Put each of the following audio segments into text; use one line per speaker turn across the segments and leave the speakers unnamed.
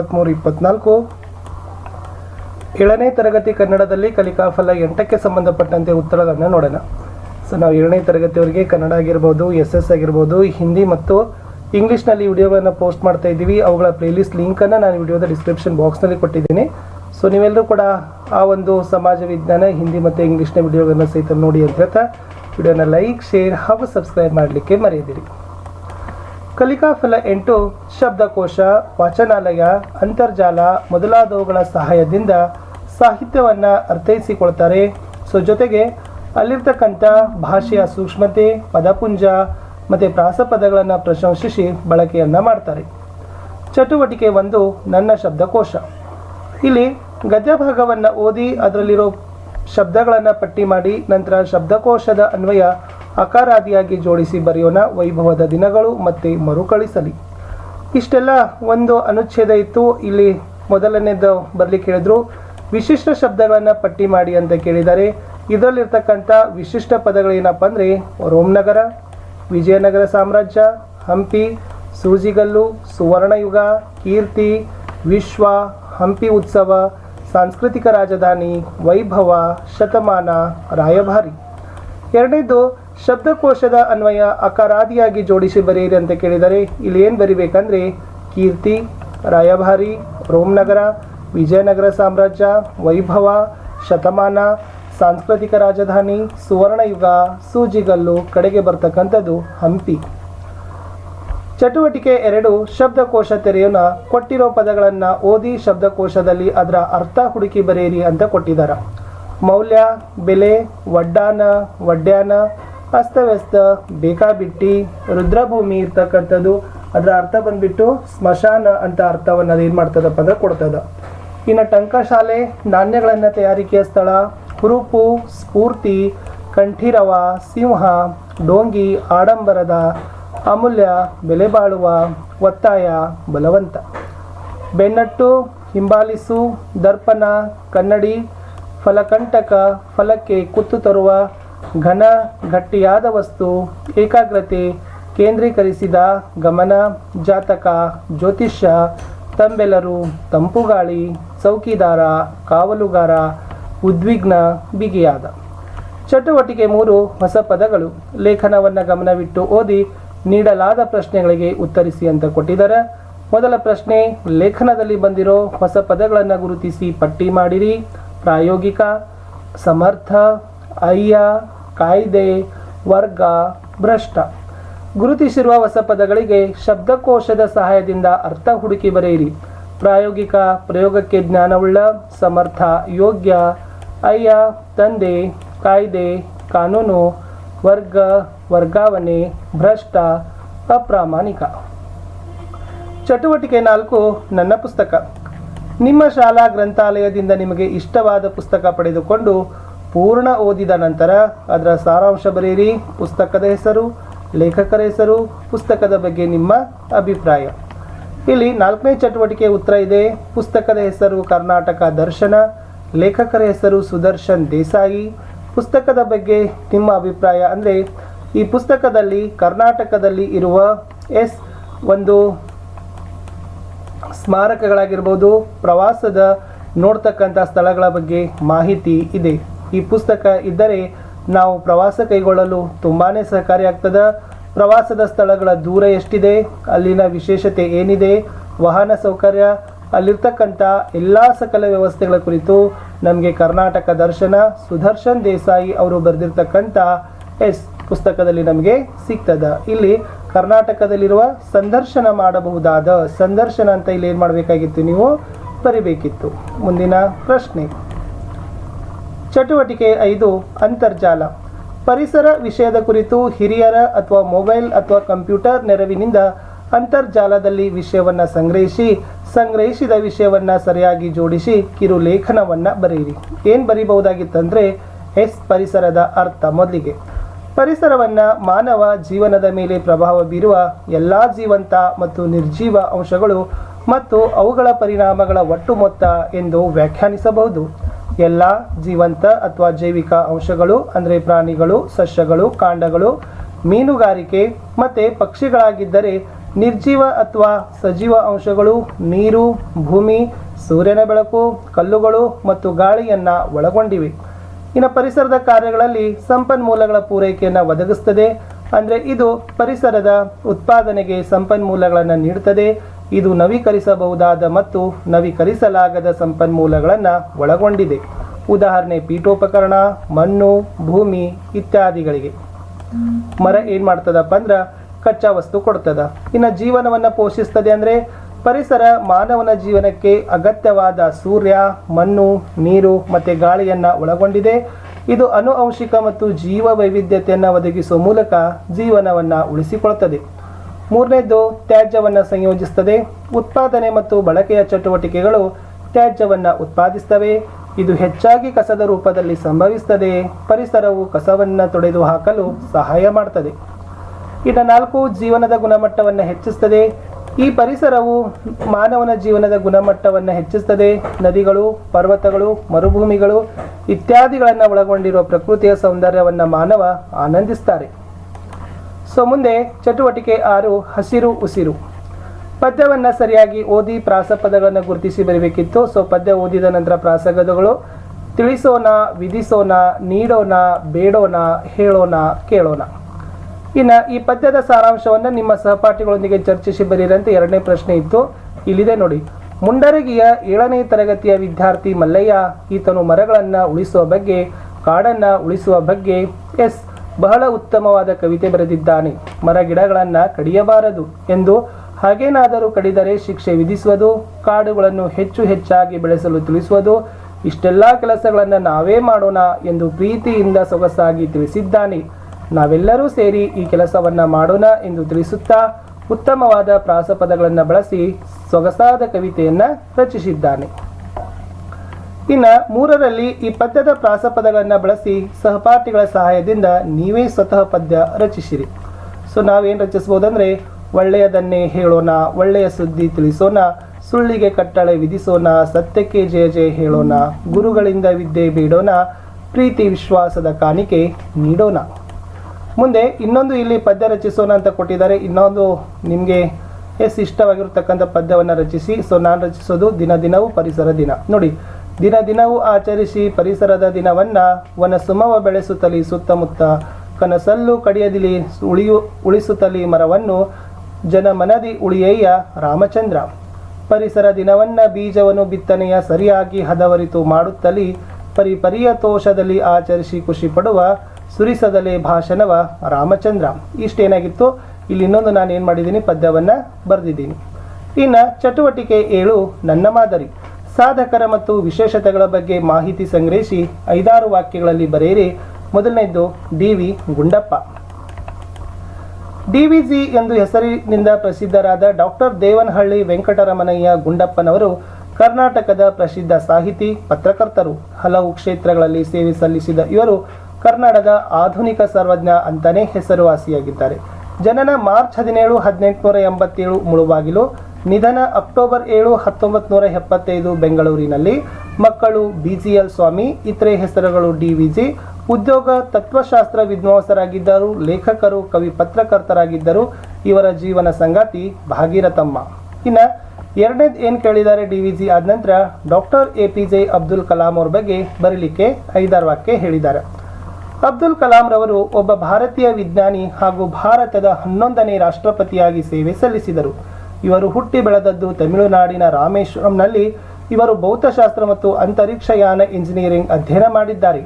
ಇಪ್ಪತ್ತ್ಮೂರು ಇಪ್ಪತ್ನಾಲ್ಕು. ಏಳನೇ ತರಗತಿ ಕನ್ನಡದಲ್ಲಿ ಕಲಿಕಾ ಫಲ ಎಂಟಕ್ಕೆ ಸಂಬಂಧಪಟ್ಟಂತೆ ಉತ್ತರಗಳನ್ನು ನೋಡೋಣ. ಸೊ ನಾವು ಏಳನೇ ತರಗತಿಯವರಿಗೆ ಕನ್ನಡ ಆಗಿರ್ಬೋದು, ಎಸ್ ಎಸ್ ಆಗಿರ್ಬೋದು, ಹಿಂದಿ ಮತ್ತು ಇಂಗ್ಲೀಷ್ನಲ್ಲಿ ವಿಡಿಯೋಗಳನ್ನು ಪೋಸ್ಟ್ ಮಾಡ್ತಾ ಇದ್ದೀವಿ. ಅವುಗಳ ಪ್ಲೇಲಿಸ್ಟ್ ಲಿಂಕನ್ನು ನಾನು ವಿಡಿಯೋದ ಡಿಸ್ಕ್ರಿಪ್ಷನ್ ಬಾಕ್ಸ್ನಲ್ಲಿ ಕೊಟ್ಟಿದ್ದೀನಿ. ಸೊ ನೀವೆಲ್ಲರೂ ಕೂಡ ಆ ಒಂದು ಸಮಾಜ ವಿಜ್ಞಾನ, ಹಿಂದಿ ಮತ್ತು ಇಂಗ್ಲೀಷ್ನ ವಿಡಿಯೋಗಳನ್ನು ಸಹಿತ ನೋಡಿ ಅಂತ ಹೇಳ್ತಾ, ವಿಡಿಯೋನ ಲೈಕ್, ಶೇರ್ ಹಾಗೂ ಸಬ್ಸ್ಕ್ರೈಬ್ ಮಾಡಲಿಕ್ಕೆ ಮರೆಯದಿರಿ. ಕಲಿಕಾ ಫಲ ಎಂಟು ಶಬ್ದಕೋಶ, ವಾಚನಾಲಯ, ಅಂತರ್ಜಾಲ ಮೊದಲಾದವುಗಳ ಸಹಾಯದಿಂದ ಸಾಹಿತ್ಯವನ್ನು ಅರ್ಥೈಸಿಕೊಳ್ತಾರೆ. ಸೊ ಜೊತೆಗೆ ಅಲ್ಲಿರ್ತಕ್ಕಂಥ ಭಾಷೆಯ ಸೂಕ್ಷ್ಮತೆ, ಪದಪುಂಜ ಮತ್ತು ಪ್ರಾಸಪದಗಳನ್ನು ಪ್ರಶಂಸಿಸಿ ಬಳಕೆಯನ್ನು ಮಾಡ್ತಾರೆ. ಚಟುವಟಿಕೆ ಒಂದು ನನ್ನ ಶಬ್ದಕೋಶ. ಇಲ್ಲಿ ಗದ್ಯಭಾಗವನ್ನು ಓದಿ ಅದರಲ್ಲಿರೋ ಶಬ್ದಗಳನ್ನು ಪಟ್ಟಿ ಮಾಡಿ ನಂತರ ಶಬ್ದಕೋಶದ ಅನ್ವಯ ಅಕಾರಾದಿಯಾಗಿ ಜೋಡಿಸಿ ಬರೆಯೋಣ ವೈಭವದ ದಿನಗಳು ಮತ್ತೆ ಮರುಕಳಿಸಲಿ. ಇಷ್ಟೆಲ್ಲ ಒಂದು ಅನುಚ್ಛೇದ ಇತ್ತು. ಇಲ್ಲಿ ಮೊದಲನೇದು ಬರಲಿಕ್ಕೆ ಹೇಳಿದ್ರು, ವಿಶಿಷ್ಟ ಶಬ್ದಗಳನ್ನು ಪಟ್ಟಿ ಮಾಡಿ ಅಂತ ಕೇಳಿದ್ದಾರೆ ಇದರಲ್ಲಿರ್ತಕ್ಕಂಥ ವಿಶಿಷ್ಟ ಪದಗಳೇನಪ್ಪ ಅಂದರೆ, ರೋಮ್ನಗರ, ವಿಜಯನಗರ ಸಾಮ್ರಾಜ್ಯ, ಹಂಪಿ, ಸೂಜಿಗಲ್ಲು, ಸುವರ್ಣಯುಗ, ಕೀರ್ತಿ, ವಿಶ್ವ, ಹಂಪಿ ಉತ್ಸವ, ಸಾಂಸ್ಕೃತಿಕ ರಾಜಧಾನಿ, ವೈಭವ, ಶತಮಾನ, ರಾಯಭಾರಿ. ಎರಡನೇದು ಶಬ್ದಕೋಶದ ಅನ್ವಯ ಅಕಾರಾದಿಯಾಗಿ ಜೋಡಿಸಿ ಬರೆಯಿರಿ ಅಂತ ಕೇಳಿದರೆ ಇಲ್ಲಿ ಏನು ಬರಿಬೇಕಂದ್ರೆ ಕೀರ್ತಿ, ರಾಯಭಾರಿ, ರೋಮ್ನಗರ, ವಿಜಯನಗರ ಸಾಮ್ರಾಜ್ಯ, ವೈಭವ, ಶತಮಾನ, ಸಾಂಸ್ಕೃತಿಕ ರಾಜಧಾನಿ, ಸುವರ್ಣಯುಗ, ಸೂಜಿಗಲ್ಲು ಕಡೆಗೆ ಬರ್ತಕ್ಕಂಥದ್ದು ಹಂಪಿ. ಚಟುವಟಿಕೆ ಎರಡು, ಶಬ್ದಕೋಶ ತೆರೆಯೋಣ. ಕೊಟ್ಟಿರೋ ಪದಗಳನ್ನು ಓದಿ ಶಬ್ದಕೋಶದಲ್ಲಿ ಅದರ ಅರ್ಥ ಹುಡುಕಿ ಬರೆಯಿರಿ ಅಂತ ಕೊಟ್ಟಿದ್ದಾರೆ ಮೌಲ್ಯ, ಬೆಲೆ, ವಡ್ಡಾನ ವಡ್ಯಾನ ಅಸ್ತವ್ಯಸ್ತ ಬೇಕಾಬಿಟ್ಟಿ ರುದ್ರಭೂಮಿ ಇರ್ತಕ್ಕಂಥದ್ದು. ಅದರ ಅರ್ಥ ಬಂದ್ಬಿಟ್ಟು ಸ್ಮಶಾನ ಅಂತ ಅರ್ಥವನ್ನು ಅದು ಏನು ಮಾಡ್ತದಪ್ಪ ಅಂದ್ರೆ ಕೊಡ್ತದ. ಇನ್ನು ಟಂಕಶಾಲೆ ನಾಣ್ಯಗಳನ್ನು ತಯಾರಿಕೆಯ ಸ್ಥಳ, ಹುರುಪು, ಸ್ಫೂರ್ತಿ, ಕಂಠೀರವ, ಸಿಂಹ, ಡೋಂಗಿ, ಆಡಂಬರದ, ಅಮೂಲ್ಯ, ಬೆಲೆ ಬಾಳುವ, ಒತ್ತಾಯ, ಬಲವಂತ. ಬೆನ್ನಟ್ಟು, ಹಿಂಬಾಲಿಸು, ದರ್ಪಣ, ಕನ್ನಡಿ, ಫಲಕಂಟಕ, ಫಲಕ್ಕೆ ಕುತ್ತು ತರುವ ಘನ ಗಟ್ಟಿಯಾದ ವಸ್ತು, ಏಕಾಗ್ರತೆ, ಕೇಂದ್ರೀಕರಿಸಿದ ಗಮನ, ಜಾತಕ, ಜ್ಯೋತಿಷ್ಯ, ತಂಬೆಲರು, ತಂಪುಗಾಳಿ, ಚೌಕಿದಾರ, ಕಾವಲುಗಾರ, ಉದ್ವಿಗ್ನ, ಬಿಗಿಯಾದ. ಚಟುವಟಿಕೆ ಮೂರು ಹೊಸ ಪದಗಳು. ಲೇಖನವನ್ನು ಗಮನವಿಟ್ಟು ಓದಿ ನೀಡಲಾದ ಪ್ರಶ್ನೆಗಳಿಗೆ ಉತ್ತರಿಸಿ ಅಂತ ಕೊಟ್ಟಿದ್ದಾರೆ. ಮೊದಲ ಪ್ರಶ್ನೆ, ಲೇಖನದಲ್ಲಿ ಬಂದಿರೋ ಹೊಸ ಪದಗಳನ್ನು ಗುರುತಿಸಿ ಪಟ್ಟಿ ಮಾಡಿರಿ. ಪ್ರಾಯೋಗಿಕ, ಸಮರ್ಥ ಅಯ್ಯ, ಕಾಯ್ದೆ, ವರ್ಗ, ಭ್ರಷ್ಟ. ಗುರುತಿಸಿರುವ ಹೊಸ ಪದಗಳಿಗೆ ಶಬ್ದಕೋಶದ ಸಹಾಯದಿಂದ ಅರ್ಥ ಹುಡುಕಿ ಬರೆಯಿರಿ. ಪ್ರಾಯೋಗಿಕ ಪ್ರಯೋಗಕ್ಕೆ ಜ್ಞಾನವುಳ್ಳ, ಸಮರ್ಥ, ಯೋಗ್ಯ. ಅಯ್ಯ, ತಂದೆ, ಕಾಯ್ದೆ, ಕಾನೂನು. ವರ್ಗ, ವರ್ಗಾವಣೆ, ಭ್ರಷ್ಟ, ಅಪ್ರಾಮಾಣಿಕ. ಚಟುವಟಿಕೆ ನಾಲ್ಕು, ನನ್ನ ಪುಸ್ತಕ. ನಿಮ್ಮ ಶಾಲಾ ಗ್ರಂಥಾಲಯದಿಂದ ನಿಮಗೆ ಇಷ್ಟವಾದ ಪುಸ್ತಕ ಪಡೆದುಕೊಂಡು ಪೂರ್ಣ ಓದಿದ ನಂತರ ಅದರ ಸಾರಾಂಶ ಬರೆಯಿರಿ. ಪುಸ್ತಕದ ಹೆಸರು, ಲೇಖಕರ ಹೆಸರು, ಪುಸ್ತಕದ ಬಗ್ಗೆ ನಿಮ್ಮ ಅಭಿಪ್ರಾಯ. ಇಲ್ಲಿ ನಾಲ್ಕನೇ ಚಟುವಟಿಕೆ ಉತ್ತರ ಇದೆ. ಪುಸ್ತಕದ ಹೆಸರು ಕರ್ನಾಟಕ ದರ್ಶನ, ಲೇಖಕರ ಹೆಸರು ಸುದರ್ಶನ್ ದೇಸಾಯಿ. ಪುಸ್ತಕದ ಬಗ್ಗೆ ನಿಮ್ಮ ಅಭಿಪ್ರಾಯ ಅಂದರೆ, ಈ ಪುಸ್ತಕದಲ್ಲಿ ಕರ್ನಾಟಕದಲ್ಲಿ ಇರುವ ಎಸ್ ಒಂದು ಸ್ಮಾರಕಗಳಾಗಿರ್ಬೋದು, ಪ್ರವಾಸದ ನೋಡ್ತಕ್ಕಂಥ ಸ್ಥಳಗಳ ಬಗ್ಗೆ ಮಾಹಿತಿ ಇದೆ. ಈ ಪುಸ್ತಕ ಇದ್ದರೆ ನಾವು ಪ್ರವಾಸ ಕೈಗೊಳ್ಳಲು ತುಂಬಾ ಸಹಕಾರಿಯಾಗ್ತದೆ ಪ್ರವಾಸದ ಸ್ಥಳಗಳ ದೂರ ಎಷ್ಟಿದೆ, ಅಲ್ಲಿನ ವಿಶೇಷತೆ ಏನಿದೆ, ವಾಹನ ಸೌಕರ್ಯ, ಅಲ್ಲಿರ್ತಕ್ಕಂಥ ಎಲ್ಲ ಸಕಲ ವ್ಯವಸ್ಥೆಗಳ ಕುರಿತು ನಮಗೆ ಕರ್ನಾಟಕ ದರ್ಶನ ಸುದರ್ಶನ್ ದೇಸಾಯಿ ಅವರು ಬರೆದಿರ್ತಕ್ಕಂಥ ಎಸ್ ಪುಸ್ತಕದಲ್ಲಿ ನಮಗೆ ಸಿಗ್ತದೆ. ಇಲ್ಲಿ ಕರ್ನಾಟಕದಲ್ಲಿರುವ ಸಂದರ್ಶನ ಮಾಡಬಹುದಾದ, ಸಂದರ್ಶನ ಅಂತ ಇಲ್ಲಿ ಏನು ಮಾಡಬೇಕಾಗಿತ್ತು ನೀವು? ಬರಿಬೇಕಿತ್ತು. ಮುಂದಿನ ಪ್ರಶ್ನೆ. ಚಟುವಟಿಕೆ ಐದು, ಅಂತರ್ಜಾಲ. ಪರಿಸರ ವಿಷಯದ ಕುರಿತು ಹಿರಿಯರ ಅಥವಾ ಮೊಬೈಲ್ ಅಥವಾ ಕಂಪ್ಯೂಟರ್ ನೆರವಿನಿಂದ ಅಂತರ್ಜಾಲದಲ್ಲಿ ವಿಷಯವನ್ನು ಸಂಗ್ರಹಿಸಿ, ಸಂಗ್ರಹಿಸಿದ ವಿಷಯವನ್ನು ಸರಿಯಾಗಿ ಜೋಡಿಸಿ ಕಿರು ಲೇಖನವನ್ನು ಬರೆಯಿರಿ. ಏನು ಬರೀಬಹುದಾಗಿತ್ತಂದರೆ, ಎಸ್ ಪರಿಸರದ ಅರ್ಥ ಮೊದಲಿಗೆ. ಪರಿಸರವನ್ನು ಮಾನವ ಜೀವನದ ಮೇಲೆ ಪ್ರಭಾವ ಬೀರುವ ಎಲ್ಲ ಜೀವಂತ ಮತ್ತು ನಿರ್ಜೀವ ಅಂಶಗಳು ಮತ್ತು ಅವುಗಳ ಪರಿಣಾಮಗಳ ಒಟ್ಟು ಮೊತ್ತ ಎಂದು ವ್ಯಾಖ್ಯಾನಿಸಬಹುದು. ಎಲ್ಲ ಜೀವಂತ ಅಥವಾ ಜೈವಿಕ ಅಂಶಗಳು, ಅಂದರೆ ಪ್ರಾಣಿಗಳು, ಸಸ್ಯಗಳು, ಕಾಂಡಗಳು, ಮೀನುಗಾರಿಕೆ ಮತ್ತು ಪಕ್ಷಿಗಳಾಗಿದ್ದರೆ ನಿರ್ಜೀವ ಅಥವಾ ಸಜೀವ ಅಂಶಗಳು ನೀರು, ಭೂಮಿ, ಸೂರ್ಯನ ಬೆಳಕು, ಕಲ್ಲುಗಳು ಮತ್ತು ಗಾಳಿಯನ್ನು ಒಳಗೊಂಡಿವೆ. ಇನ್ನು ಪರಿಸರದ ಕಾರ್ಯಗಳಲ್ಲಿ ಸಂಪನ್ಮೂಲಗಳ ಪೂರೈಕೆಯನ್ನು ಒದಗಿಸ್ತದೆ, ಅಂದರೆ ಇದು ಪರಿಸರದ ಉತ್ಪಾದನೆಗೆ ಸಂಪನ್ಮೂಲಗಳನ್ನು ನೀಡುತ್ತದೆ ಇದು ನವೀಕರಿಸಬಹುದಾದ ಮತ್ತು ನವೀಕರಿಸಲಾಗದ ಸಂಪನ್ಮೂಲಗಳನ್ನು ಒಳಗೊಂಡಿದೆ. ಉದಾಹರಣೆ ಪೀಠೋಪಕರಣ, ಮಣ್ಣು, ಭೂಮಿ ಇತ್ಯಾದಿಗಳಿಗೆ. ಮರ ಏನು ಮಾಡ್ತದಪ್ಪ ಅಂದ್ರೆ ಕಚ್ಚಾ ವಸ್ತು ಕೊಡ್ತದ. ಇನ್ನು ಜೀವನವನ್ನು ಪೋಷಿಸ್ತದೆ ಅಂದರೆ ಪರಿಸರ ಮಾನವನ ಜೀವನಕ್ಕೆ ಅಗತ್ಯವಾದ ಸೂರ್ಯ, ಮಣ್ಣು, ನೀರು ಮತ್ತು ಗಾಳಿಯನ್ನು ಒಳಗೊಂಡಿದೆ. ಇದು ಅನುವಂಶಿಕ ಮತ್ತು ಜೀವ ವೈವಿಧ್ಯತೆಯನ್ನು ಒದಗಿಸುವ ಮೂಲಕ ಜೀವನವನ್ನು ಉಳಿಸಿಕೊಳ್ತದೆ. ಮೂರನೇದ್ದು ತ್ಯಾಜ್ಯವನ್ನು ಸಂಯೋಜಿಸುತ್ತದೆ ಉತ್ಪಾದನೆ ಮತ್ತು ಬಳಕೆಯ ಚಟುವಟಿಕೆಗಳು ತ್ಯಾಜ್ಯವನ್ನು ಉತ್ಪಾದಿಸ್ತವೆ. ಇದು ಹೆಚ್ಚಾಗಿ ಕಸದ ರೂಪದಲ್ಲಿ ಸಂಭವಿಸುತ್ತದೆ ಪರಿಸರವು ಕಸವನ್ನು ತೊಡೆದು ಹಾಕಲು ಸಹಾಯ ಮಾಡ್ತದೆ. ಇದು ನಾಲ್ಕು ಜೀವನದ ಗುಣಮಟ್ಟವನ್ನು ಹೆಚ್ಚಿಸ್ತದೆ. ಈ ಪರಿಸರವು ಮಾನವನ ಜೀವನದ ಗುಣಮಟ್ಟವನ್ನು ಹೆಚ್ಚಿಸ್ತದೆ. ನದಿಗಳು, ಪರ್ವತಗಳು, ಮರುಭೂಮಿಗಳು ಇತ್ಯಾದಿಗಳನ್ನು ಒಳಗೊಂಡಿರುವ ಪ್ರಕೃತಿಯ ಸೌಂದರ್ಯವನ್ನು ಮಾನವ ಆನಂದಿಸ್ತಾರೆ. ಸೊ ಮುಂದೆ ಚಟುವಟಿಕೆ ಆರು, ಹಸಿರು, ಉಸಿರು. ಪದ್ಯವನ್ನು ಸರಿಯಾಗಿ ಓದಿ ಪ್ರಾಸಪದಗಳನ್ನು ಗುರುತಿಸಿ ಬರಬೇಕಿತ್ತು. ಸೊ ಪದ್ಯ ಓದಿದ ನಂತರ ಪ್ರಾಸಗದಗಳು ತಿಳಿಸೋಣ, ವಿಧಿಸೋಣ, ನೀಡೋಣ, ಬೇಡೋಣ, ಹೇಳೋಣ, ಕೇಳೋಣ. ಇನ್ನು ಈ ಪದ್ಯದ ಸಾರಾಂಶವನ್ನು ನಿಮ್ಮ ಸಹಪಾಠಿಗಳೊಂದಿಗೆ ಚರ್ಚಿಸಿ ಬರೀರಂತೆ ಎರಡನೇ ಪ್ರಶ್ನೆ ಇತ್ತು. ಇಲ್ಲಿದೆ ನೋಡಿ. ಮುಂಡರಗಿಯ ಏಳನೇ ತರಗತಿಯ ವಿದ್ಯಾರ್ಥಿ ಮಲ್ಲಯ್ಯ, ಈತನು ಮರಗಳನ್ನು ಉಳಿಸುವ ಬಗ್ಗೆ, ಕಾಡನ್ನು ಉಳಿಸುವ ಬಗ್ಗೆ ಎಸ್. ಬಹಳ ಉತ್ತಮವಾದ ಕವಿತೆ ಬರೆದಿದ್ದಾನೆ. ಮರ ಗಿಡಗಳನ್ನು ಕಡಿಯಬಾರದು ಎಂದು ಹಾಗೇನಾದರೂ ಕಡಿದರೆ ಶಿಕ್ಷೆ ವಿಧಿಸುವುದು, ಕಾಡುಗಳನ್ನು ಹೆಚ್ಚು ಹೆಚ್ಚಾಗಿ ಬೆಳೆಸಲು ತಿಳಿಸುವುದು, ಇಷ್ಟೆಲ್ಲ ಕೆಲಸಗಳನ್ನು ನಾವೇ ಮಾಡೋಣ ಎಂದು ಪ್ರೀತಿಯಿಂದ ಸೊಗಸಾಗಿ ತಿಳಿಸಿದ್ದಾನೆ. ನಾವೆಲ್ಲರೂ ಸೇರಿ ಈ ಕೆಲಸವನ್ನ ಮಾಡೋಣ ಎಂದು ತಿಳಿಸುತ್ತಾ ಉತ್ತಮವಾದ ಪ್ರಾಸಪದಗಳನ್ನು ಬಳಸಿ ಸೊಗಸಾದ ಕವಿತೆಯನ್ನ ರಚಿಸಿದ್ದಾನೆ. ಇನ್ನ ಮೂರರಲ್ಲಿ ಈ ಪದ್ಯದ ಪ್ರಾಸಪದಗಳನ್ನು ಬಳಸಿ ಸಹಪಾಠಿಗಳ ಸಹಾಯದಿಂದ ನೀವೇ ಸ್ವತಃ ಪದ್ಯ ರಚಿಸಿರಿ. ಸೊ ನಾವೇನು ರಚಿಸ್ಬೋದಂದ್ರೆ, ಒಳ್ಳೆಯದನ್ನೇ ಹೇಳೋಣ, ಒಳ್ಳೆಯ ಸುದ್ದಿ ತಿಳಿಸೋಣ, ಸುಳ್ಳಿಗೆ ಕಟ್ಟಳೆ ವಿಧಿಸೋಣ, ಸತ್ಯಕ್ಕೆ ಜಯ ಜಯ ಹೇಳೋಣ, ಗುರುಗಳಿಂದ ವಿದ್ಯೆ ಬೇಡೋಣ, ಪ್ರೀತಿ ವಿಶ್ವಾಸದ ಕಾಣಿಕೆ ನೀಡೋಣ. ಮುಂದೆ ಇನ್ನೊಂದು ಇಲ್ಲಿ ಪದ್ಯ ರಚಿಸೋಣ ಅಂತ ಕೊಟ್ಟಿದ್ದಾರೆ. ಇನ್ನೊಂದು ನಿಮಗೆ ಎಸ್ ಇಷ್ಟವಾಗಿರ್ತಕ್ಕಂಥ ಪದ್ಯವನ್ನು ರಚಿಸಿ. ಸೊ ನಾನು ರಚಿಸೋದು ದಿನ ದಿನವೂ ಪರಿಸರ ದಿನ. ನೋಡಿ ದಿನ ದಿನವೂ ಆಚರಿಸಿ ಪರಿಸರದ ದಿನವನ್ನ ವನ ಸುಮವ ಬೆಳೆಸುತ್ತಲಿ ಸುತ್ತಮುತ್ತ. ಕನಸಲ್ಲೂ ಕಡಿಯದಿಲಿ ಉಳಿಯು, ಉಳಿಸುತ್ತಲಿ ಮರವನ್ನು ಜನ ಮನದಿ ಉಳಿಯಯ್ಯ ರಾಮಚಂದ್ರ. ಪರಿಸರ ದಿನವನ್ನ ಬೀಜವನ್ನು ಬಿತ್ತನೆಯ ಸರಿಯಾಗಿ ಹದವರಿತು ಮಾಡುತ್ತಲಿ ಪರಿಪರಿಯ ತೋಷದಲ್ಲಿ ಆಚರಿಸಿ ಖುಷಿ ಪಡುವ ಸುರಿಸದಲೆ ಭಾಷಣವ ರಾಮಚಂದ್ರ. ಇಷ್ಟೇನಾಗಿತ್ತು? ಇಲ್ಲಿ ಇನ್ನೊಂದು ನಾನು ಏನು ಮಾಡಿದ್ದೀನಿ ಪದ್ಯವನ್ನು ಬರೆದಿದ್ದೀನಿ. ಇನ್ನು ಚಟುವಟಿಕೆ ಏಳು ನನ್ನ ಮಾದರಿ. ಸಾಧಕರ ಮತ್ತು ವಿಶೇಷತೆಗಳ ಬಗ್ಗೆ ಮಾಹಿತಿ ಸಂಗ್ರಹಿಸಿ ಐದಾರು ವಾಕ್ಯಗಳಲ್ಲಿ ಬರೆಯಿರಿ. ಮೊದಲನೆಯದು D V Gundappa. D V G ಎಂದು ಹೆಸರಿನಿಂದ ಪ್ರಸಿದ್ಧರಾದ ಡಾಕ್ಟರ್ ದೇವನಹಳ್ಳಿ ವೆಂಕಟರಮಣಯ್ಯ ಗುಂಡಪ್ಪನವರು ಕರ್ನಾಟಕದ ಪ್ರಸಿದ್ಧ ಸಾಹಿತಿ, ಪತ್ರಕರ್ತರು. ಹಲವು ಕ್ಷೇತ್ರಗಳಲ್ಲಿ ಸೇವೆ ಸಲ್ಲಿಸಿದ ಇವರು ಕನ್ನಡದ ಆಧುನಿಕ ಸರ್ವಜ್ಞ ಅಂತಾನೆ ಹೆಸರುವಾಸಿಯಾಗಿದ್ದಾರೆ. ಜನನ ಮಾರ್ಚ್ ಹದಿನೇಳು, ಹದಿನೆಂಟುನೂರ ಎಂಬತ್ತೇಳು ಮುಳುಬಾಗಿಲು ನಿಧನ ಅಕ್ಟೋಬರ್ ಏಳು ಹತ್ತೊಂಬತ್ತು ನೂರ ಎಪ್ಪತ್ತೈದು ಬೆಂಗಳೂರಿನಲ್ಲಿ. ಮಕ್ಕಳು ಬಿಜಿಎಲ್ ಸ್ವಾಮಿ, ಇತರೆ ಹೆಸರುಗಳು ಡಿವಿಜಿ ಉದ್ಯೋಗ, ತತ್ವಶಾಸ್ತ್ರ ವಿದ್ವಾಂಸರಾಗಿದ್ದರು, ಲೇಖಕರು, ಕವಿ ಪತ್ರಕರ್ತರಾಗಿದ್ದರು. ಇವರ ಜೀವನ ಸಂಗಾತಿ ಭಾಗೀರಥಮ್ಮ. ಇನ್ನ ಎರಡನೇದು ಏನು ಕೇಳಿದ್ದಾರೆ ಡಿ ವಿ ಆದ ನಂತರ doctor A P J Abdul Kalam ಅವ್ರ ಬಗ್ಗೆ ಬರೀಲಿಕ್ಕೆ ಐದಾರು ವಾಕ್ಯ ಹೇಳಿದ್ದಾರೆ. ಅಬ್ದುಲ್ ಕಲಾಂ ರವರು ಒಬ್ಬ ಭಾರತೀಯ ವಿಜ್ಞಾನಿ ಹಾಗೂ ಭಾರತದ ಹನ್ನೊಂದನೇ ರಾಷ್ಟ್ರಪತಿಯಾಗಿ ಸೇವೆ ಸಲ್ಲಿಸಿದರು. ಇವರು ಹುಟ್ಟಿ ಬೆಳೆದದ್ದು ತಮಿಳುನಾಡಿನ ರಾಮೇಶ್ವರಂನಲ್ಲಿ ಇವರು ಭೌತಶಾಸ್ತ್ರ ಮತ್ತು ಅಂತರಿಕ್ಷಯಾನ ಇಂಜಿನಿಯರಿಂಗ್ ಅಧ್ಯಯನ ಮಾಡಿದ್ದಾರೆ.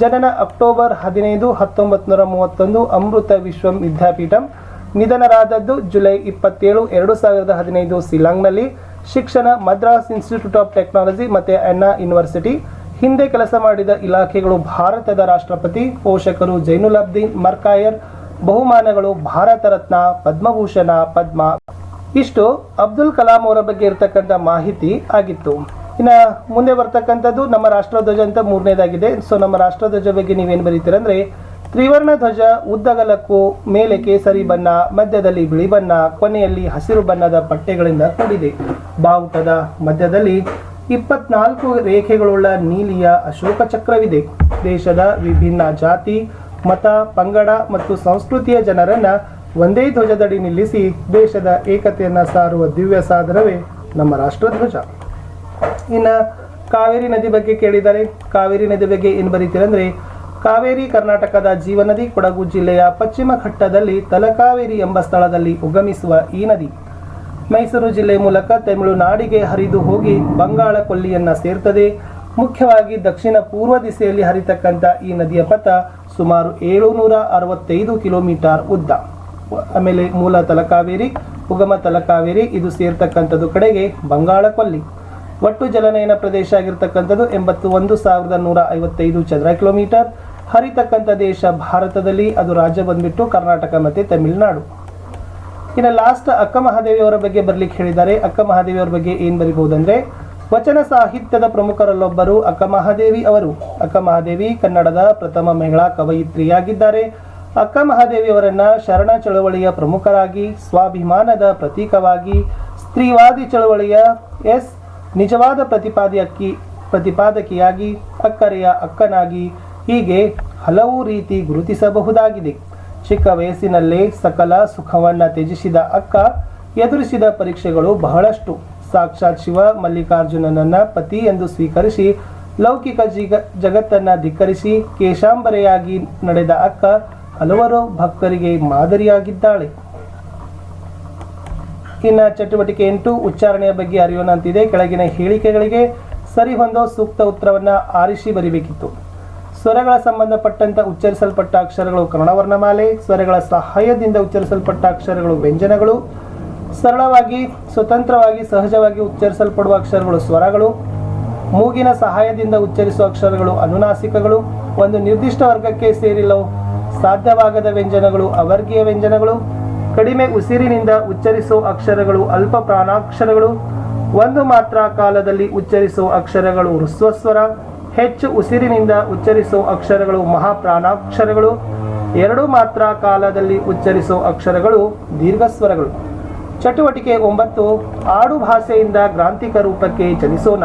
ಜನನ ಅಕ್ಟೋಬರ್ ಹದಿನೈದು ಹತ್ತೊಂಬತ್ತು ನೂರ ಮೂವತ್ತೊಂದು ಅಮೃತ ವಿಶ್ವಂ ವಿದ್ಯಾಪೀಠಂ, ನಿಧನರಾದದ್ದು ಜುಲೈ ಇಪ್ಪತ್ತೇಳು ಎರಡು ಸಾವಿರದ ಹದಿನೈದು ಸಿಲಾಂಗ್ನಲ್ಲಿ ಶಿಕ್ಷಣ ಮದ್ರಾಸ್ ಇನ್ಸ್ಟಿಟ್ಯೂಟ್ ಆಫ್ ಟೆಕ್ನಾಲಜಿ ಮತ್ತು ಅಣ್ಣಾ ಯೂನಿವರ್ಸಿಟಿ, ಹಿಂದೆ ಕೆಲಸ ಮಾಡಿದ ಇಲಾಖೆಗಳು ಭಾರತದ ರಾಷ್ಟ್ರಪತಿ, ಪೋಷಕರು ಜೈನುಲಬ್ದೀನ್ ಮರ್ಕಾಯರ್, ಬಹುಮಾನಗಳು ಭಾರತ ರತ್ನ, ಪದ್ಮಭೂಷಣ, ಪದ್ಮ ಇಷ್ಟು ಅಬ್ದುಲ್ ಕಲಾಂ ಅವರ ಬಗ್ಗೆ ಇರತಕ್ಕಂಥ ಮಾಹಿತಿ ಆಗಿತ್ತು. ಇನ್ನು ಮುಂದೆ ಬರ್ತಕ್ಕಂಥದ್ದು ನಮ್ಮ ರಾಷ್ಟ್ರಧ್ವಜ ಅಂತ ಮೂರನೇದಾಗಿದೆ. ಸೊ ನಮ್ಮ ರಾಷ್ಟ್ರಧ್ವಜ ಬಗ್ಗೆ ನೀವೇನು ಬರೀತೀರಂದ್ರೆ ತ್ರಿವರ್ಣ ಧ್ವಜ ಉದ್ದಗಲಕ್ಕೂ ಮೇಲೆ ಕೇಸರಿ ಬಣ್ಣ, ಮಧ್ಯದಲ್ಲಿ ಬಿಳಿ ಬಣ್ಣ, ಕೊನೆಯಲ್ಲಿ ಹಸಿರು ಬಣ್ಣದ ಪಟ್ಟೆಗಳಿಂದ ಕೂಡಿದೆ. ಬಾವುಟದ ಮಧ್ಯದಲ್ಲಿ ಇಪ್ಪತ್ನಾಲ್ಕು ರೇಖೆಗಳುಳ್ಳ ನೀಲಿಯ ಅಶೋಕ ಚಕ್ರವಿದೆ. ದೇಶದ ವಿಭಿನ್ನ ಜಾತಿ, ಮತ, ಪಂಗಡ ಮತ್ತು ಸಂಸ್ಕೃತಿಯ ಜನರನ್ನ ಒಂದೇ ಧ್ವಜದಡಿ ನಿಲ್ಲಿಸಿ ದೇಶದ ಏಕತೆಯನ್ನು ಸಾರುವ ದಿವ್ಯ ಸಾಧನವೇ ನಮ್ಮ ರಾಷ್ಟ್ರಧ್ವಜ. ಇನ್ನು ಕಾವೇರಿ ನದಿ ಬಗ್ಗೆ ಕೇಳಿದರೆ, ಕಾವೇರಿ ನದಿ ಬಗ್ಗೆ ಏನು ಬರೀತೀರಂದ್ರೆ, ಕಾವೇರಿ ಕರ್ನಾಟಕದ ಜೀವನದಿ ಕೊಡಗು ಜಿಲ್ಲೆಯ ಪಶ್ಚಿಮ ಘಟ್ಟದಲ್ಲಿ ತಲಕಾವೇರಿ ಎಂಬ ಸ್ಥಳದಲ್ಲಿ ಉಗಮಿಸುವ ಈ ನದಿ. ಮೈಸೂರು ಜಿಲ್ಲೆ ಮೂಲಕ ತಮಿಳುನಾಡಿಗೆ ಹರಿದು ಹೋಗಿ ಬಂಗಾಳ ಕೊಲ್ಲಿಯನ್ನ ಸೇರ್ತದೆ. ಮುಖ್ಯವಾಗಿ ದಕ್ಷಿಣ ಪೂರ್ವ ದಿಸೆಯಲ್ಲಿ ಹರಿತಕ್ಕಂಥ ಈ ನದಿಯ ಪಥ ಸುಮಾರು ಏಳುನೂರ ಅರವತ್ತೈದು ಕಿಲೋಮೀಟರ್ ಉದ್ದ. ಆಮೇಲೆ ಮೂಲ ತಲಕಾವೇರಿ, ಉಗಮ ತಲಕಾವೇರಿ, ಇದು ಸೇರ್ತಕ್ಕಂಥದ್ದು ಕಡೆಗೆ ಬಂಗಾಳ ಕೊಲ್ಲಿ ಒಟ್ಟು ಜಲನಯನ ಪ್ರದೇಶ ಆಗಿರ್ತಕ್ಕಂಥದ್ದು ಎಂಬತ್ತು ಒಂದು ಸಾವಿರದ ನೂರ ಐವತ್ತೈದು ಚದರ ಕಿಲೋಮೀಟರ್. ಹರಿತಕ್ಕಂಥ ದೇಶ ಭಾರತದಲ್ಲಿ, ಅದು ರಾಜ್ಯ ಬಂದ್ಬಿಟ್ಟು ಕರ್ನಾಟಕ ಮತ್ತು ತಮಿಳುನಾಡು. ಇನ್ನು ಲಾಸ್ಟ್ ಅಕ್ಕ ಮಹಾದೇವಿಯವರ ಬಗ್ಗೆ ಬರಲಿಕ್ಕೆ ಹೇಳಿದ್ದಾರೆ. ಅಕ್ಕ ಮಹಾದೇವಿಯವರ ಬಗ್ಗೆ ಏನು ಬರಿಬಹುದಂದ್ರೆ, ವಚನ ಸಾಹಿತ್ಯದ ಪ್ರಮುಖರಲ್ಲೊಬ್ಬರು ಅಕ್ಕ ಮಹಾದೇವಿ ಅವರು. ಅಕ್ಕ ಮಹಾದೇವಿ ಕನ್ನಡದ ಪ್ರಥಮ ಮಹಿಳಾ ಕವಯಿತ್ರಿಯಾಗಿದ್ದಾರೆ. ಅಕ್ಕ ಮಹಾದೇವಿಯವರನ್ನ ಶರಣ ಚಳವಳಿಯ ಪ್ರಮುಖರಾಗಿ, ಸ್ವಾಭಿಮಾನದ ಪ್ರತೀಕವಾಗಿ, ಸ್ತ್ರೀವಾದಿ ಚಳವಳಿಯ ಎಸ್ ನಿಜವಾದ ಪ್ರತಿಪಾದಕಿ ಪ್ರತಿಪಾದಕಿಯಾಗಿ, ಅಕ್ಕರೆಯ ಅಕ್ಕನಾಗಿ ಹೀಗೆ ಹಲವು ರೀತಿ ಗುರುತಿಸಬಹುದಾಗಿದೆ. ಚಿಕ್ಕ ವಯಸ್ಸಿನಲ್ಲೇ ಸಕಲ ಸುಖವನ್ನು ತ್ಯಜಿಸಿದ ಅಕ್ಕ ಎದುರಿಸಿದ ಪರೀಕ್ಷೆಗಳು ಬಹಳಷ್ಟು. ಸಾಕ್ಷಾತ್ ಶಿವ ಮಲ್ಲಿಕಾರ್ಜುನನನ್ನ ಪತಿ ಎಂದು ಸ್ವೀಕರಿಸಿ, ಲೌಕಿಕ ಜಿಗ, ಜಗತ್ತನ್ನ ಧಿಕ್ಕರಿಸಿ, ಕೇಶಾಂಬರೆಯಾಗಿ ನಡೆದ ಅಕ್ಕ ಹಲವಾರು ಭಕ್ತರಿಗೆ ಮಾದರಿಯಾಗಿದ್ದಾಳೆ. ಇನ್ನ ಚಟುವಟಿಕೆ ಎಂಟು ಉಚ್ಚಾರಣೆಯ ಬಗ್ಗೆ ಅರಿಯೋಣ ಅಂತಿದೆ. ಕೆಳಗಿನ ಹೇಳಿಕೆಗಳಿಗೆ ಸರಿ ಹೊಂದೋ ಸೂಕ್ತ ಉತ್ತರವನ್ನು ಆರಿಸಿ ಬರಿಬೇಕಿತ್ತು. ಸ್ವರಗಳ ಸಂಬಂಧಪಟ್ಟಂತ ಉಚ್ಚರಿಸಲ್ಪಟ್ಟ ಅಕ್ಷರಗಳು ಕನ್ನಡ ಸ್ವರಗಳ ಸಹಾಯದಿಂದ ಉಚ್ಚರಿಸಲ್ಪಟ್ಟ ಅಕ್ಷರಗಳು ವ್ಯಂಜನಗಳು, ಸರಳವಾಗಿ, ಸ್ವತಂತ್ರವಾಗಿ, ಸಹಜವಾಗಿ ಉಚ್ಚರಿಸಲ್ಪಡುವ ಅಕ್ಷರಗಳು ಸ್ವರಗಳು, ಮೂಗಿನ ಸಹಾಯದಿಂದ ಉಚ್ಚರಿಸುವ ಅಕ್ಷರಗಳು ಅನುನಾಸಿಕಗಳು. ಒಂದು ನಿರ್ದಿಷ್ಟ ವರ್ಗಕ್ಕೆ ಸೇರಿಲ್ಲವು ಸಾಧ್ಯವಾಗದ ವ್ಯಂಜನಗಳು, ಅವರ್ಗೀಯ ವ್ಯಂಜನಗಳು, ಕಡಿಮೆ ಉಸಿರಿನಿಂದ ಉಚ್ಚರಿಸುವ ಅಕ್ಷರಗಳು, ಅಲ್ಪ ಪ್ರಾಣಾಕ್ಷರಗಳು, ಒಂದು ಮಾತ್ರ ಕಾಲದಲ್ಲಿ ಉಚ್ಚರಿಸುವ ಅಕ್ಷರಗಳು ಹೃಸ್ವಸ್ವರ, ಹೆಚ್ಚು ಉಸಿರಿನಿಂದ ಉಚ್ಚರಿಸುವ ಅಕ್ಷರಗಳು ಮಹಾಪ್ರಾಣಾಕ್ಷರಗಳು, ಎರಡು ಮಾತ್ರ ಕಾಲದಲ್ಲಿ ಉಚ್ಚರಿಸುವ ಅಕ್ಷರಗಳು ದೀರ್ಘಸ್ವರಗಳು. ಚಟುವಟಿಕೆ ಒಂಬತ್ತು, ಆಡು ಭಾಷೆಯಿಂದ ಗ್ರಾಂಥಿಕ ರೂಪಕ್ಕೆ ಚಲಿಸೋಣ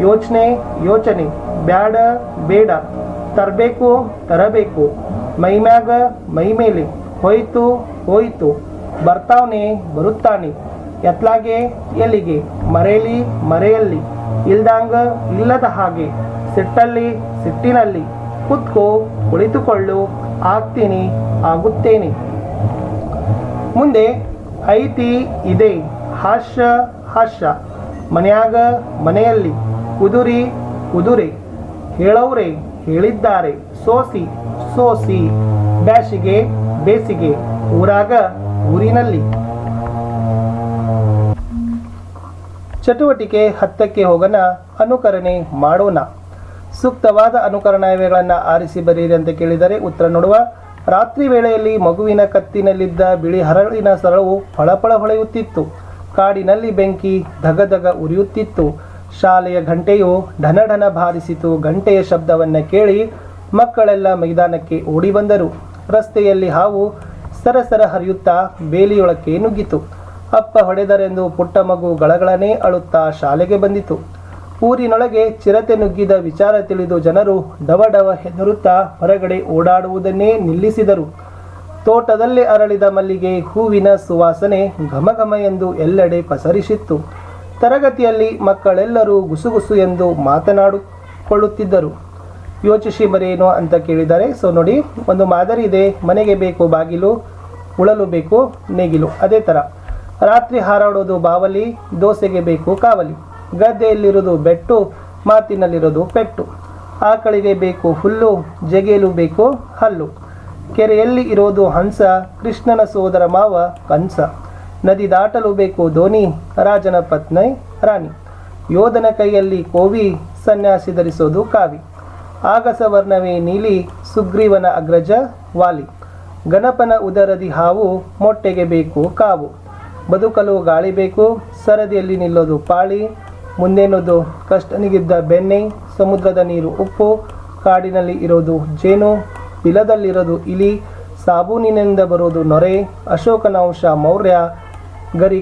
ಯೋಚನೆ ಯೋಚನೆ, ಬ್ಯಾಡ, ಬೇಡ, ತರಬೇಕು ತರಬೇಕು. ಮೈಮ್ಯಾಗ ಮೈಮೇಲೆ ಹೋಯ್ತು ಹೋಯ್ತು. ಬರ್ತಾವನೆ, ಬರುತ್ತಾನೆ. ಎತ್ಲಾಗೆ, ಎಲ್ಲಿಗೆ? ಮರೆಯಲಿ ಮರೆಯಲ್ಲಿ. ಇಲ್ದಂಗ ಇಲ್ಲದ ಹಾಗೆ, ಸಿಟ್ಟಲ್ಲಿ, ಸಿಟ್ಟಿನಲ್ಲಿ. ಕುತ್ಕೋ, ಕುಳಿತುಕೊಳ್ಳು, ಆಗ್ತೀನಿ, ಆಗುತ್ತೇನೆ. ಮುಂದೆ, ಐತಿ ಇದೆ, ಹಾಸ್ಯ ಹಾಸ್ಯ. ಮನೆಯಾಗ, ಮನೆಯಲ್ಲಿ. ಕುದುರಿ, ಕುದುರೆ. ಹೇಳೋರೆ ಹೇಳಿದ್ದಾರೆ. ಸೋಸಿ. ಸೋಸಿ ಬ್ಯಾಸಿಗೆ, ಬೇಸಿಗೆ ಊರಾಗ ಊರಿನಲ್ಲಿ. ಚಟುವಟಿಕೆ ಹತ್ತಕ್ಕೆ ಹೋಗೋಣ, ಅನುಕರಣೆ ಮಾಡೋಣ. ಸೂಕ್ತವಾದ ಅನುಕರಣಗಳನ್ನು ಆರಿಸಿ ಬರೀರಿ ಅಂತ ಕೇಳಿದರೆ ಉತ್ತರ ನೋಡುವ. ರಾತ್ರಿ ವೇಳೆಯಲ್ಲಿ ಮಗುವಿನ ಕತ್ತಿನಲ್ಲಿದ್ದ ಬಿಳಿ ಹರಳಿನ ಸರಳವು ಫಳಫಳ ಹೊಳೆಯುತ್ತಿತ್ತು. ಕಾಡಿನಲ್ಲಿ ಬೆಂಕಿ ಧಗಧಗ ಉರಿಯುತ್ತಿತ್ತು. ಶಾಲೆಯ ಘಂಟೆಯು ಢನಢನ ಬಾರಿಸಿತು. ಗಂಟೆಯ ಶಬ್ದವನ್ನ ಕೇಳಿ ಮಕ್ಕಳೆಲ್ಲ ಮೈದಾನಕ್ಕೆ ಓಡಿ ಬಂದರು. ರಸ್ತೆಯಲ್ಲಿ ಹಾವು ಸರಸರ ಹರಿಯುತ್ತಾ ಬೇಲಿಯೊಳಕ್ಕೆ ನುಗ್ಗಿತು. ಅಪ್ಪ ಹೊಡೆದರೆಂದು ಪುಟ್ಟ ಮಗು ಗಳಗಳನೆ ಅಳುತ್ತಾ ಶಾಲೆಗೆ ಬಂದಿತು. ಊರಿನೊಳಗೆ ಚಿರತೆ ನುಗ್ಗಿದ ವಿಚಾರ ತಿಳಿದು ಜನರು ಡವ ಡವ ಹೆದರುತ್ತಾ ಹೊರಗಡೆ ಓಡಾಡುವುದನ್ನೇ ನಿಲ್ಲಿಸಿದರು. ತೋಟದಲ್ಲಿ ಅರಳಿದ ಮಲ್ಲಿಗೆ ಹೂವಿನ ಸುವಾಸನೆ ಘಮಘಮ ಎಂದು ಎಲ್ಲೆಡೆ ಪಸರಿಸಿತ್ತು. ತರಗತಿಯಲ್ಲಿ ಮಕ್ಕಳೆಲ್ಲರೂ ಗುಸುಗುಸು ಎಂದು ಮಾತನಾಡಿಕೊಳ್ಳುತ್ತಿದ್ದರು. ಯೋಚಿಸಿ ಬರೇನು ಅಂತ ಕೇಳಿದ್ದಾರೆ. ಸೊ ನೋಡಿ, ಒಂದು ಮಾದರಿ ಇದೆ. ಮನೆಗೆ ಬೇಕು, ಬಾಗಿಲು, ಉಳಲು ಬೇಕು, ನೇಗಿಲು. ಅದೇ ಥರ ರಾತ್ರಿ ಹಾರಾಡೋದು ಬಾವಲಿ, ದೋಸೆಗೆ ಬೇಕು, ಕಾವಲಿ. ಗದ್ದೆಯಲ್ಲಿರೋದು ಬೆಟ್ಟು, ಮಾತಿನಲ್ಲಿರೋದು ಪೆಟ್ಟು. ಆಕಳಿಗೆ ಬೇಕು, ಹುಲ್ಲು ಜಗೆಯಲು ಬೇಕು, ಹಲ್ಲು. ಕೆರೆಯಲ್ಲಿ ಇರೋದು ಹಂಸ, ಕೃಷ್ಣನ ಸೋದರ ಮಾವ, ಕಂಸ. ನದಿ ದಾಟಲು ಬೇಕು ಧೋನಿ ರಾಜನ ಪತ್ನಿ, ರಾಣಿ. ಯೋಧನ ಕೈಯಲ್ಲಿ ಕೋವಿ, ಸನ್ಯಾಸಿ ಧರಿಸೋದು ಕಾವಿ. ಆಗಸವರ್ಣವೇ ನೀಲಿ, ಸುಗ್ರೀವನ ಅಗ್ರಜ ವಾಲಿ. ಗಣಪನ ಉದರದಿ ಹಾವು ಮೊಟ್ಟೆಗೆ ಬೇಕು, ಕಾವು. ಬದುಕಲು ಗಾಳಿ ಬೇಕು, ಸರದಿಯಲ್ಲಿ ನಿಲ್ಲೋದು ಪಾಳಿ. ಮುಂದೇನೋದು ಕಷ್ಟನಿಗಿದ್ದ ಬೆಣ್ಣೆ, ಸಮುದ್ರದ ನೀರು ಉಪ್ಪು, ಕಾಡಿನಲ್ಲಿ ಇರೋದು ಜೇನು ಬಿಲದಲ್ಲಿರೋದು ಇಲಿ, ಸಾಬೂನಿನಿಂದ ಬರೋದು ನೊರೆ, ಅಶೋಕನ ಅಂಶ ಮೌರ್ಯ, ಗರಿ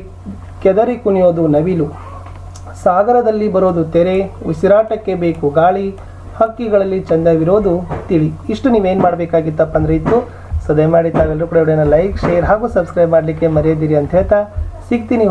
ಕೆದರಿ ಕುಣಿಯೋದು ನವಿಲು. ಸಾಗರದಲ್ಲಿ ಬರೋದು ತೆರೆ, ಉಸಿರಾಟಕ್ಕೆ ಬೇಕು ಗಾಳಿ. ಹಕ್ಕಿಗಳಲ್ಲಿ ಚಂದವಿರೋದು ತಿಳಿ. ಇಷ್ಟು ನೀವೇನು ಮಾಡಬೇಕಾಗಿತ್ತಪ್ಪ ಅಂದರೆ ಇತ್ತು. ಸೊ ದಯಮಾಡಿ ತಾವೆಲ್ಲರೂ ಕೂಡ ಲೈಕ್ ಶೇರ್ ಹಾಗೂ ಸಬ್ಸ್ಕ್ರೈಬ್ ಮಾಡಲಿಕ್ಕೆ ಮರೆಯದಿರಿ ಅಂತ ಹೇಳ್ತಾ ಸಿಗ್ತೀನಿ.